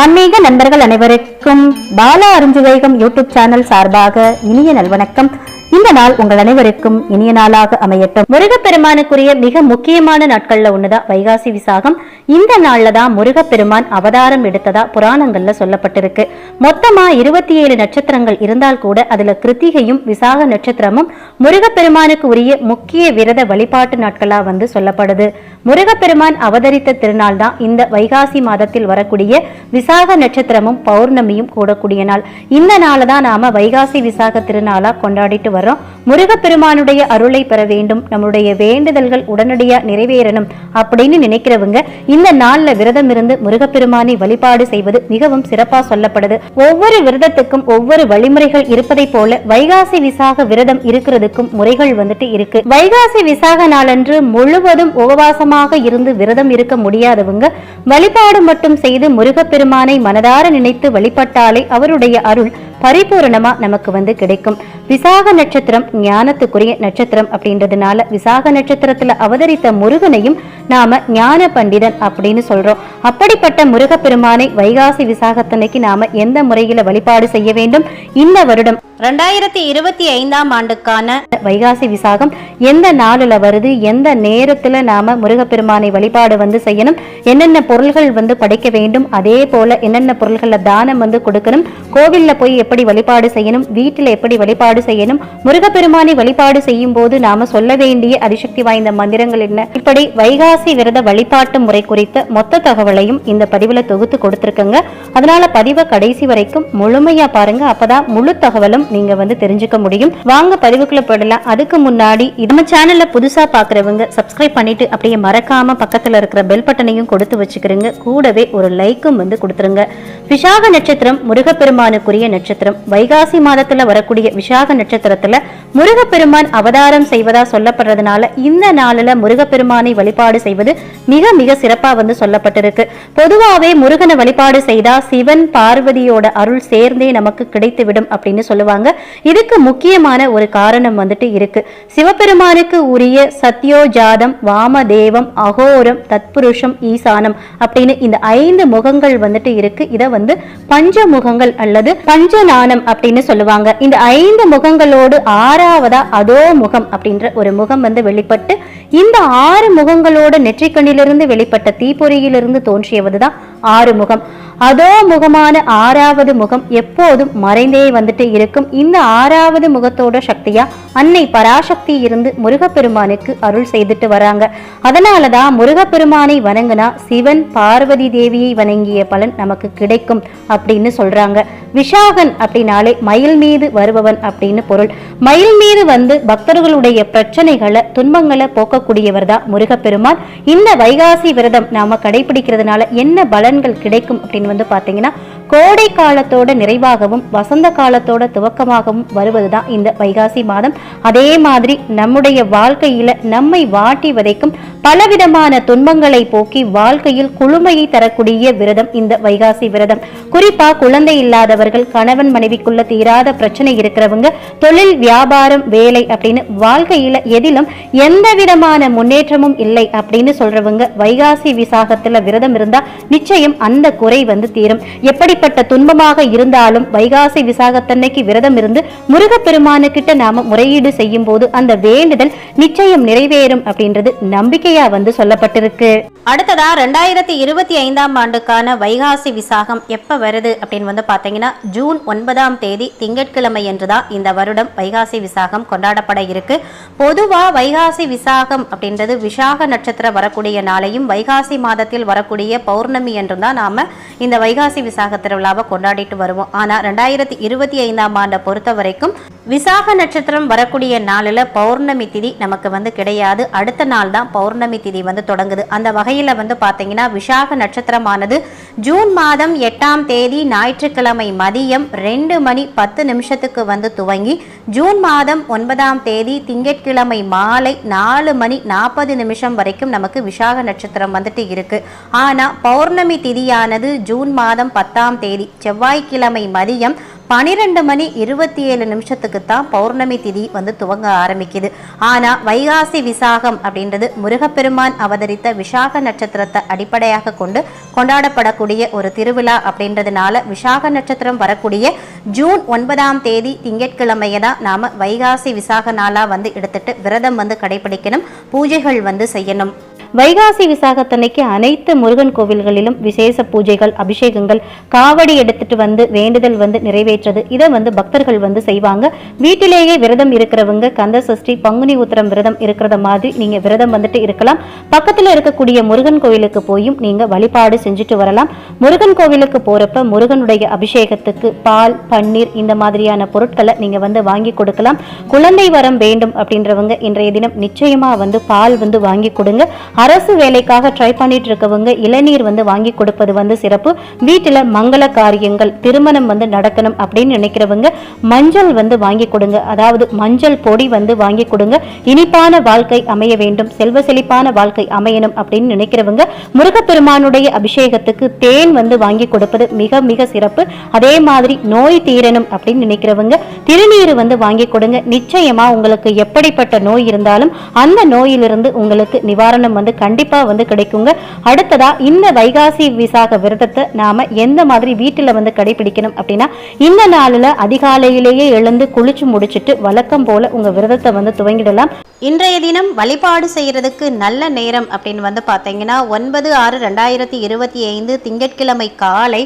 ஆன்மீக நண்பர்கள் அனைவருக்கும் பாலா அருஞ்சுவேகம் யூடியூப் சேனல் சார்பாக இனிய நல்வணக்கம். இந்த நாள் உங்கள் அனைவருக்கும் இனிய நாளாக அமையட்டும். முருகப்பெருமானுக்குரிய மிக முக்கியமான நாட்கள்ல ஒண்ணுதான் வைகாசி விசாகம். இந்த நாள்ல தான் முருகப்பெருமான் அவதாரம் எடுத்ததா புராணங்கள்ல சொல்லப்பட்டிருக்கு. மொத்தமா இருபத்தி ஏழு நட்சத்திரங்கள் இருந்தால் கூட அதுல கிருத்திகையும் விசாக நட்சத்திரமும் முருகப்பெருமானுக்கு உரிய முக்கிய விரத வழிபாட்டு நாட்களா வந்து சொல்லப்படுது. முருகப்பெருமான் அவதரித்த திருநாள் தான் இந்த வைகாசி மாதத்தில் வரக்கூடிய விசாக நட்சத்திரமும் பௌர்ணமியும் கூடக்கூடிய நாள். இந்த நாளை தான் நாம வைகாசி விசாக திருநாளா கொண்டாடிட்டு வரோம் வர்றோம் முருகப்பெருமானுடைய அருளை பெற வேண்டும். நம்முடைய வேண்டுதல்கள் உடனடியா நிறைவேறணும் அப்படின்னு நினைக்கிறவங்க இந்த நாள்ல விரதம் இருந்து முருகப்பெருமானை வழிபாடு செய்வது மிகவும் சிறப்பா சொல்லப்படுது. ஒவ்வொரு விரதத்துக்கும் ஒவ்வொரு வழிமுறைகள் இருப்பதை போல வைகாசி விசாக விரதம் இருக்கிறதுக்கும் முறைகள் வந்துட்டு இருக்கு. வைகாசி விசாக நாளன்று முழுவதும் உபவாசமாக இருந்து விரதம் இருக்க முடியாதவங்க வழிபாடு மட்டும் செய்து முருகப்பெருமானை மனதார நினைத்து வழிபட்டாலே அவருடைய அருள் பரிபூரணமா நமக்கு வந்து கிடைக்கும். விசாக நட்சத்திரம் ஞானத்துக்குரிய நட்சத்திரம் அப்படின்றதுனால விசாக நட்சத்திரத்துல அவதரித்த முருகனையும் நாம ஞான பண்டிதன் அப்படின்னு சொல்றோம். அப்படிப்பட்ட முருகப்பெருமானை வைகாசி விசாகத்தன்னைக்கு நாம எந்த முறையில வழிபாடு செய்ய வேண்டும்? இந்த வருடம் ரெண்டாயிரத்தி இருபத்தி ஐந்தாம் ஆண்டுக்கான வைகாசி விசாகம் எந்த நாளில் வருது? எந்த நேரத்துல நாம முருகப்பெருமானை வழிபாடு வந்து செய்யணும்? என்னென்ன பொருள்கள் வந்து படைக்க வேண்டும்? அதே போல என்னென்ன பொருள்களை தானம் வந்து கொடுக்கணும்? கோவில்ல போய் எப்படி வழிபாடு செய்யணும்? வீட்டில் எப்படி வழிபாடு செய்யணும்? முருகப்பெருமானை வழிபாடு செய்யும் போது நாம சொல்ல வேண்டிய அதிசக்தி வாய்ந்த மந்திரங்கள் என்ன? இப்படி வைகாசி விரத வழிபாட்டு முறை குறித்த மொத்த தகவலையும் இந்த பதிவுல தொகுத்து கொடுத்துருக்கங்க. அதனால பதிவை கடைசி வரைக்கும் முழுமையா பாருங்க. அப்பதான் முழு தகவலும் நீங்க வந்து தெரிஞ்சுக்க முடியும். வாங்க பதிவுக்குள்ள போடலாம் அதுக்கு முன்னாடி நம்ம சேனல்ல புதுசா பாக்குறவங்க சப்ஸ்கிரைப் பண்ணிட்டு அப்படியே மறக்காம பக்கத்துல இருக்கிற பெல் பட்டனையும் கொடுத்து வச்சுக்கிறீங்க. கூடவே ஒரு லைக்கும் வந்து கொடுத்துருங்க. விஷாக நட்சத்திரம் முருகப்பெருமானுக்குரிய நட்சத்திரம். வைகாசி மாதத்துல வரக்கூடிய விஷாக நட்சத்திரத்துல முருகப்பெருமான் அவதாரம் செய்வதா சொல்லப்படுறதுனால இந்த நாளில் முருகப்பெருமானை வழிபாடு செய்வது மிக மிக சிறப்பா வந்து சொல்லப்பட்டிருக்கு. பொதுவாகவே முருகனை வழிபாடு செய்தா சிவன் பார்வதியோட அருள் சேர்ந்தே நமக்கு கிடைத்துவிடும் அப்படின்னு சொல்லுவாங்க. சொல்றாங்க இதுக்கு முக்கியமான ஒரு காரணம் வந்துட்டு இருக்கு. சிவபெருமானுக்கு உரிய சத்யோஜாதம் வாமதேவம் அகோரம் தத்புருஷம் ஈசானம் அப்படின்னு இந்த ஐந்து முகங்கள் வந்துட்டு இருக்கு. இதை வந்து பஞ்சமுகங்கள் அல்லது பஞ்சநானம் அப்படின்னு சொல்லுவாங்க. இந்த ஐந்து முகங்களோடு ஆறாவதா அதோ முகம் அப்படின்ற ஒரு முகம் வந்து வெளிப்பட்டு இந்த ஆறு முகங்களோட நெற்றிக்கண்ணிலிருந்து வெளிப்பட்ட தீப்பொறியிலிருந்து தோன்றியவதுதான் ஆறு முகம். அதோ முகமான ஆறாவது முகம் எப்போதும் மறைந்தே வந்துட்டு இருக்கும். இந்த ஆறாவது முகத்தோட சக்தியா அன்னை பராசக்தி இருந்து முருகப்பெருமானுக்கு அருள் செய்துட்டு வராங்க. அதனாலதான் முருகப்பெருமானை வணங்கினா சிவன் பார்வதி தேவியை வணங்கிய பலன் நமக்கு கிடைக்கும் அப்படின்னு சொல்றாங்க. விஷாகன் அப்படின்னாலே மயில் மீது வருபவன் அப்படின்னு பொருள். மயில் மீது வந்து பக்தர்களுடைய பிரச்சனைகளை துன்பங்களை போக்கக்கூடியவர் தான் முருகப்பெருமான். இந்த வைகாசி விரதம் நாம கடைபிடிக்கிறதுனால என்ன பலன்கள் கிடைக்கும் அப்படின்னு வந்து பாத்தீங்கன்னா கோடை காலத்தோட நிறைவாகவும் வசந்த காலத்தோட துவக்கமாகவும் வருவதுதான் இந்த வைகாசி மாதம். அதே மாதிரி நம்முடைய வாழ்க்கையில நம்மை வாட்டி வதைக்கும் பலவிதமான துன்பங்களை போக்கி வாழ்க்கையில் குழுமையை தரக்கூடிய விரதம் இந்த வைகாசி விரதம். குறிப்பா குழந்தை இல்லாதவர் இருக்கிறவர்கள் கணவன் மனைவிக்குள்ள தீராத பிரச்சனை இருக்கிறவங்க தொழில் வியாபாரம் வேலை அப்படின்னு வாழ்க்கையில எதிலும் எந்த விதமான முன்னேற்றமும் இல்லை அப்படின்னு சொல்றவங்க வைகாசி விசாகத்துல விரதம் இருந்தா நிச்சயம் அந்த குறை வந்து தீரும். எப்படிப்பட்ட துன்பமாக இருந்தாலும் வைகாசி விசாகத்தன்னைக்கு விரதம் இருந்து முருகப்பெருமானு கிட்ட நாம முறையீடு செய்யும் போது அந்த வேண்டுதல் நிச்சயம் நிறைவேறும் அப்படின்றது நம்பிக்கையா வந்து சொல்லப்பட்டிருக்கு. அடுத்ததா ரெண்டாயிரத்தி இருபத்தி ஐந்தாம் ஆண்டுக்கான வைகாசி விசாகம் எப்ப வருது அப்படின்னு வந்து பாத்தீங்கன்னா பார்த்தீங்கன்னா ஜூன் ஒன்பதாம் தேதி திங்கட்கிழமை என்றுதான் இந்த வருடம் வைகாசி விசாகம் கொண்டாடப்பட இருக்கு. பொதுவா வைகாசி விசாகம் அப்படின்றது விசாக நட்சத்திரம் வரக்கூடிய நாளையும் வைகாசி மாதத்தில் வரக்கூடிய பௌர்ணமி என்றும் தான் நாம இந்த வைகாசி விசாக திருவிழாவை கொண்டாடிட்டு வருவோம். ஆனா ரெண்டாயிரத்தி இருபத்தி ஐந்தாம் ஆண்டை பொறுத்த வரைக்கும் விசாக நட்சத்திரம் வரக்கூடிய நாளில் பௌர்ணமி திதி நமக்கு வந்து கிடையாது. அடுத்த நாள் தான் பௌர்ணமி திதி வந்து தொடங்குது. அந்த வகையில் வந்து பார்த்தீங்கன்னா விசாக நட்சத்திரமானது ஜூன் மாதம் எட்டாம் தேதி ஞாயிற்றுக்கிழமை மதியம் ரெண்டு மணி பத்து நிமிஷத்துக்கு வந்து துவங்கி ஜூன் மாதம் ஒன்பதாம் தேதி திங்கட்கிழமை மாலை நாலு மணி நாற்பது நிமிஷம் வரைக்கும் நமக்கு விசாக நட்சத்திரம் வந்துட்டு இருக்கு. ஆனால் பௌர்ணமி திதியானது ஜூன் மாதம் பத்தாம் தேதி. செவ்வாய்க்கிழமை மதியம் பனிரெண்டு மணி இருபத்தி ஏழு நிமிஷத்துக்கு தான் பௌர்ணமி திதி வந்து துவங்க ஆரம்பிக்குது. ஆனா வைகாசி விசாகம் அப்படின்றது முருகப்பெருமான் அவதரித்த விசாக நட்சத்திரத்தை அடிப்படையாக கொண்டு கொண்டாடப்படக்கூடிய ஒரு திருவிழா அப்படின்றதுனால விசாக நட்சத்திரம் வரக்கூடிய ஜூன் ஒன்பதாம் தேதி திங்கட்கிழமையை தான் நாம வைகாசி விசாக நாளா வந்து எடுத்துட்டு விரதம் வந்து கடைபிடிக்கணும் பூஜைகள் வந்து செய்யணும். வைகாசி விசாகத்தன்னைக்கு அனைத்து முருகன் கோவில்களிலும் விசேஷ பூஜைகள் அபிஷேகங்கள் காவடி எடுத்துட்டு வந்து வேண்டுதல் வந்து நிறைவேற்றது. இதை வந்து பக்தர்கள் வந்து செய்வாங்க. வீட்டிலேயே விரதம் இருக்கிறவங்க கந்த சஷ்டி பங்குனி உத்திரம் விரதம் இருக்கிறத மாதிரி நீங்க விரதம் வந்துட்டு இருக்கலாம். பக்கத்துல இருக்கக்கூடிய முருகன் கோவிலுக்கு போயும் நீங்க வழிபாடு செஞ்சுட்டு வரலாம். முருகன் கோவிலுக்கு போறப்ப முருகனுடைய அபிஷேகத்துக்கு பால் பன்னீர் இந்த மாதிரியான பொருட்களை நீங்க வந்து வாங்கி கொடுக்கலாம். குழந்தை வரம் வேண்டும் அப்படின்றவங்க இன்றைய தினம் நிச்சயமா வந்து பால் வந்து வாங்கி கொடுங்க. அரசு வேலைக்காக ட்ரை பண்ணிட்டு இருக்கவங்க இளநீர் வந்து வாங்கி கொடுப்பது வந்து சிறப்பு. வீட்டுல மங்கள காரியங்கள் திருமணம் வந்து நடக்கணும் அப்படின்னு நினைக்கிறவங்க மஞ்சள் வந்து வாங்கி கொடுங்க. அதாவது மஞ்சள் பொடி வந்து வாங்கி கொடுங்க. இனிப்பான வாழ்க்கை அமைய வேண்டும். செல்வ செழிப்பான வாழ்க்கை அமையணும் அப்படின்னு நினைக்கிறவங்க முருகப்பெருமானுடைய அபிஷேகத்துக்கு தேன் வந்து வாங்கி கொடுப்பது மிக மிக சிறப்பு. அதே மாதிரி நோய் தீரணும் அப்படின்னு நினைக்கிறவங்க திருநீர் வந்து வாங்கி கொடுங்க. நிச்சயமா உங்களுக்கு எப்படிப்பட்ட நோய் இருந்தாலும் அந்த நோயிலிருந்து உங்களுக்கு நிவாரணம் வந்து கண்டிப்பா வந்து கிடைக்குங்க. அடுத்ததா இந்த வைகாசி விசாக விரதத்தை நாம எந்த மாதிரி வீட்டில் வந்து கடைபிடிக்கணும் அப்படின்னா இந்த நாளில் அதிகாலையிலேயே எழுந்து குளிச்சு முடிச்சுட்டு வழக்கம் போல உங்க விரதத்தை வந்து துவங்கிடலாம். இன்றைய தினம் வழிபாடு செய்கிறதுக்கு நல்ல நேரம் அப்படின்னு வந்து பார்த்தீங்கன்னா ஒன்பது ஆறு ரெண்டாயிரத்தி இருபத்தி ஐந்து திங்கட்கிழமை காலை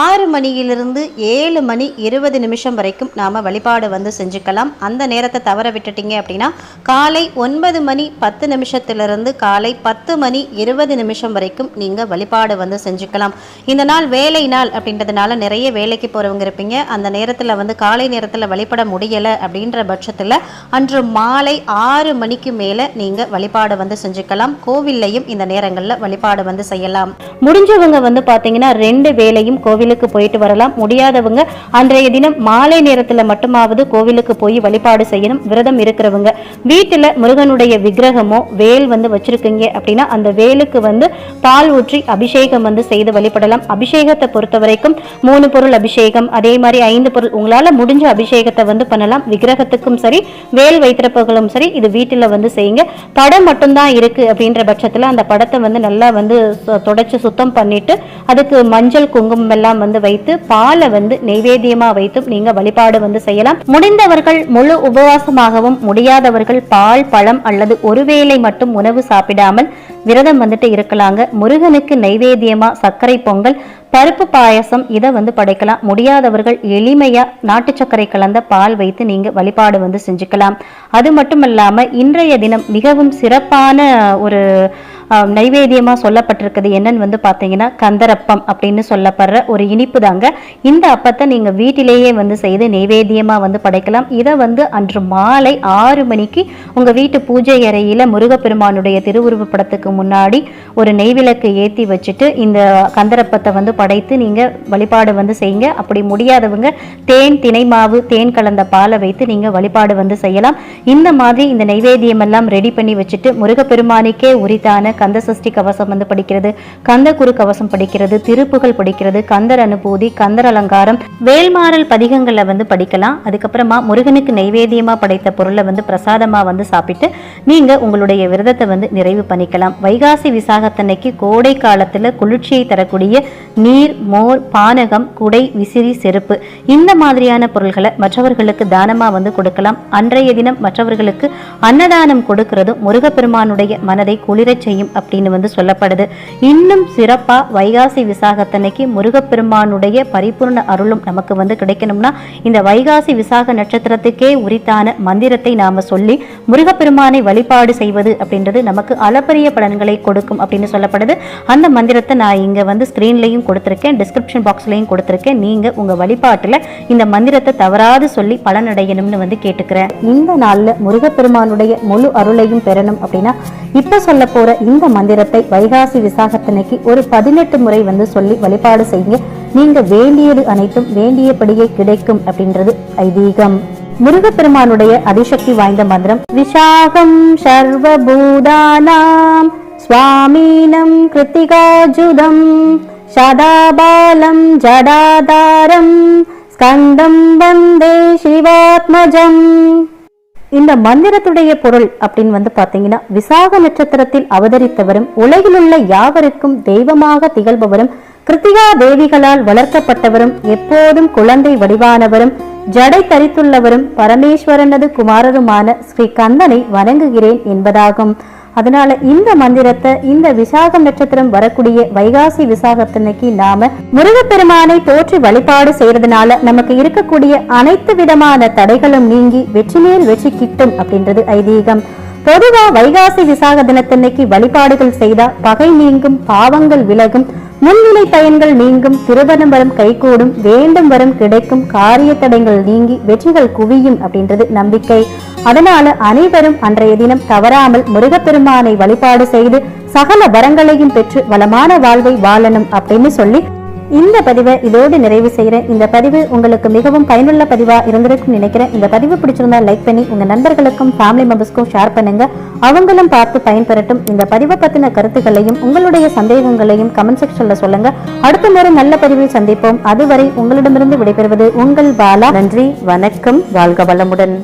ஆறு மணியிலிருந்து ஏழு மணி இருபது நிமிஷம் வரைக்கும் நாம் வழிபாடு வந்து செஞ்சுக்கலாம். அந்த நேரத்தை தவற விட்டுட்டீங்க அப்படின்னா காலை ஒன்பது மணி பத்து நிமிஷத்திலிருந்து காலை பத்து மணி இருபது நிமிஷம் வரைக்கும் நீங்கள் வழிபாடு வந்து செஞ்சுக்கலாம். இந்த நாள் வேலை நாள் அப்படின்றதுனால நிறைய வேலைக்கு போகிறவங்க இருப்பீங்க. அந்த நேரத்தில் வந்து காலை நேரத்தில் வழிபட முடியலை அப்படின்ற பட்சத்தில் அன்று மாலை ஆறு ஆறு மணிக்கு மேலே நீங்கள் வழிபாடு வந்து செஞ்சுக்கலாம். கோவில்லையும் இந்த நேரங்களில் வழிபாடு வந்து செய்யலாம். முடிஞ்சவங்க வந்து பார்த்தீங்கன்னா ரெண்டு வேலையும் கோவிலுக்கு போயிட்டு வரலாம். முடியாதவங்க அன்றைய தினம் மாலை நேரத்தில் மட்டுமாவது கோவிலுக்கு போய் வழிபாடு செய்யணும். விரதம் இருக்கிறவங்க. வீட்டில் முருகனுடைய விக்கிரகமோ வேல் வந்து வச்சிருக்கீங்க அப்படின்னா அந்த வேலுக்கு வந்து பால் ஊற்றி அபிஷேகம் வந்து செய்து வழிபடலாம். அபிஷேகத்தை பொறுத்த வரைக்கும் மூணு பொருள் அபிஷேகம் அதே மாதிரி ஐந்து பொருள். உங்களால் முடிஞ்ச அபிஷேகத்தை வந்து பண்ணலாம். விக்கிரகத்துக்கும் சரி வேல் வைத்திருப்பவர்களும் சரி இது வீட்டில் வந்து செய்யுங்க. படம் மட்டும்தான் இருக்கு அப்படின்ற பட்சத்தில் அந்த படத்தை வந்து நல்லா வந்து தொடச்சி சுத்தம் பண்ணிட்டு அதுக்கு மஞ்சள் குங்குமம் எல்லாம் வந்து வைத்து பாலை வந்து நெய்வேத்தியமாக வைத்தும் நீங்க வழிபாடு வந்து செய்யலாம். முடிந்தவர்கள் முழு உபவாசமாகவும் முடியாதவர்கள் பால் பழம் அல்லது ஒருவேளை மட்டும் உணவு சாப்பிடாமல் விரதம் வந்துட்டு இருக்கலாங்க. முருகனுக்கு நைவேத்தியமா சர்க்கரை பொங்கல் பருப்பு பாயசம் இதை வந்து படைக்கலாம். முடியாதவர்கள் எளிமையா நாட்டு சர்க்கரை கலந்த பால் வைத்து நீங்க வழிபாடு வந்து செஞ்சுக்கலாம். அது மட்டும் இல்லாம இன்றைய தினம் மிகவும் சிறப்பான ஒரு நைவேத்தியமாக சொல்லப்பட்டிருக்கிறது என்னன்னு வந்து பார்த்தீங்கன்னா கந்தரப்பம் அப்படின்னு சொல்லப்படுற ஒரு இனிப்பு தாங்க இந்த அப்பத்தை நீங்கள் வீட்டிலேயே வந்து செய்து நைவேத்தியமாக வந்து படைக்கலாம். இதை வந்து அன்று மாலை ஆறு மணிக்கு உங்கள் வீட்டு பூஜை அறையில் முருகப்பெருமானுடைய திருவுருவ படத்துக்கு முன்னாடி ஒரு நெய்விளக்கு ஏற்றி வச்சுட்டு இந்த கந்தரப்பத்தை வந்து படைத்து நீங்கள் வழிபாடு வந்து செய்யுங்க. அப்படி முடியாதவங்க தேன் தினை மாவு தேன் கலந்த பாலை வைத்து நீங்கள் வழிபாடு வந்து செய்யலாம். இந்த மாதிரி இந்த நைவேத்தியம் எல்லாம் ரெடி பண்ணி வச்சுட்டு முருகப்பெருமானுக்கே உரித்தான கந்த சஷ்டி கவசம் வந்து படிக்கிறது கந்த குரு கவசம் படிக்கிறது திருப்புகள் படிக்கிறது கந்தர் அனுபூதி கந்தர் அலங்காரம் வேல்மாறல் பதிகங்களை வந்து படிக்கலாம். அதுக்கப்புறமா முருகனுக்கு நைவேத்தியமாக படைத்த பொருளை வந்து பிரசாதமாக வந்து சாப்பிட்டு நீங்கள் உங்களுடைய விரதத்தை வந்து நிறைவு பண்ணிக்கலாம். வைகாசி விசாகத்தன்னைக்கு கோடை காலத்தில் குளிர்ச்சியை தரக்கூடிய நீர் மோர் பானகம் குடை விசிறி செருப்பு இந்த மாதிரியான பொருள்களை மற்றவர்களுக்கு தானமாக வந்து கொடுக்கலாம். அன்றைய தினம் மற்றவர்களுக்கு அன்னதானம் கொடுக்கிறதும் முருகப்பெருமானுடைய மனதை குளிரச் செய்யும் அப்படின்னு வந்து சொல்லப்படுது. இன்னும் சிறப்பாக வைகாசி விசாகத்தன்னைக்கு முருகப்பெருமானுடைய பரிபூர்ண அருளும் நமக்கு வந்து கிடைக்கணும்னா இந்த வைகாசி விசாக நட்சத்திரத்துக்கே உரித்தான மந்திரத்தை நாம் சொல்லி முருகப்பெருமானை வழிபாடு செய்வது அப்படின்றது நமக்கு அளப்பரிய பலன்களை கொடுக்கும் அப்படின்னு சொல்லப்படுது. அந்த மந்திரத்தை நான் இங்கே வந்து ஸ்கிரீன்லையும் கொடுத்துருக்கேன் டிஸ்கிரிப்ஷன் பாக்ஸ்லையும் கொடுத்துருக்கேன். நீங்கள் உங்கள் வழிபாட்டில் இந்த மந்திரத்தை தவறாது சொல்லி பலனடையணும்னு வந்து கேட்டுக்கிறேன். இந்த நாளில் முருகப்பெருமானுடைய முழு அருளையும் பெறணும் அப்படின்னா இப்போ சொல்ல போகிற இந்த இந்த மந்திரத்தை வைகாசி விசாகத்தனைக்கு ஒரு பதினெட்டு முறை வந்து சொல்லி வழிபாடு செய்யுங்க. நீங்க வேண்டியது அனைத்தும் வேண்டியபடியே கிடைக்கும் அப்படின்றது ஐதீகம். முருகப்பெருமானுடைய அதிசக்தி வாய்ந்த மந்திரம் விஷாகம் சர்வபூதானாம் சுவாமீனம் கிருத்திகாஜுதம் சதாபாலம் ஜடாதாரம் ஸ்கந்தம் வந்தே சிவாத்மஜம். இந்த மந்திரத்துடைய பொருள் அப்படின்னு வந்து பாத்தீங்கன்னா விசாக நட்சத்திரத்தில் அவதரித்தவரும் உலகிலுள்ள யாவருக்கும் தெய்வமாக திகழ்பவரும் கிருத்திகா தேவிகளால் வளர்க்கப்பட்டவரும் எப்போதும் குழந்தை வடிவானவரும் ஜடை தரித்துள்ளவரும் பரமேஸ்வரனது குமாரருமான ஸ்ரீ கந்தனை வணங்குகிறேன் என்பதாகும். அதனால இந்த மந்திரத்தை இந்த விசாகம் நட்சத்திரம் வரக்கூடிய வைகாசி விசாகத்தன்னைக்கு நாம முருகப்பெருமானை போற்றி வழிபாடு செய்யறதுனால நமக்கு இருக்கக்கூடிய அனைத்து விதமான தடைகளும் நீங்கி வெற்றி மேல் வெற்றி கிட்டும் அப்படின்றது ஐதீகம். பொதுவா வைகாசி விசாக தினத்தன்னைக்கு வழிபாடுகள் செய்தா பகை நீங்கும் பாவங்கள் விலகும். முன்னிலை பயன்கள் நீங்கும் திருவனம் வரம் கைகூடும் வேண்டும் வரம் கிடைக்கும் காரிய தடைகள் நீங்கி வெற்றிகள் குவியும் அப்படின்றது நம்பிக்கை. அதனால அனைவரும் அன்றைய தினம் தவறாமல் முருகப்பெருமானை வழிபாடு செய்து சகல வரங்களையும் பெற்று வளமான வாழ்வை வாழணும் அப்படின்னு சொல்லி இந்த பதிவை இதோடு நிறைவு செய்கிறேன் இந்த பதிவு உங்களுக்கு மிகவும் பயனுள்ள பதிவா இருந்திருக்கும் நினைக்கிறேன். இந்த பதிவு பிடிச்சிருந்தா லைக் பண்ணி உங்க நண்பர்களுக்கும் ஃபேமிலி மெம்பர்ஸ்க்கும் ஷேர் பண்ணுங்க. அவங்களும் பார்த்து பயன்பெறட்டும். இந்த பதிவை பத்தின கருத்துக்களையும் உங்களுடைய சந்தேகங்களையும் கமெண்ட் செக்ஷனில் சொல்லுங்க. அடுத்த முறை நல்ல பதிவில் சந்திப்போம். அதுவரை உங்களிடமிருந்து விடைபெறுவது உங்கள் பாலா. நன்றி வணக்கம். வாழ்க வளமுடன்.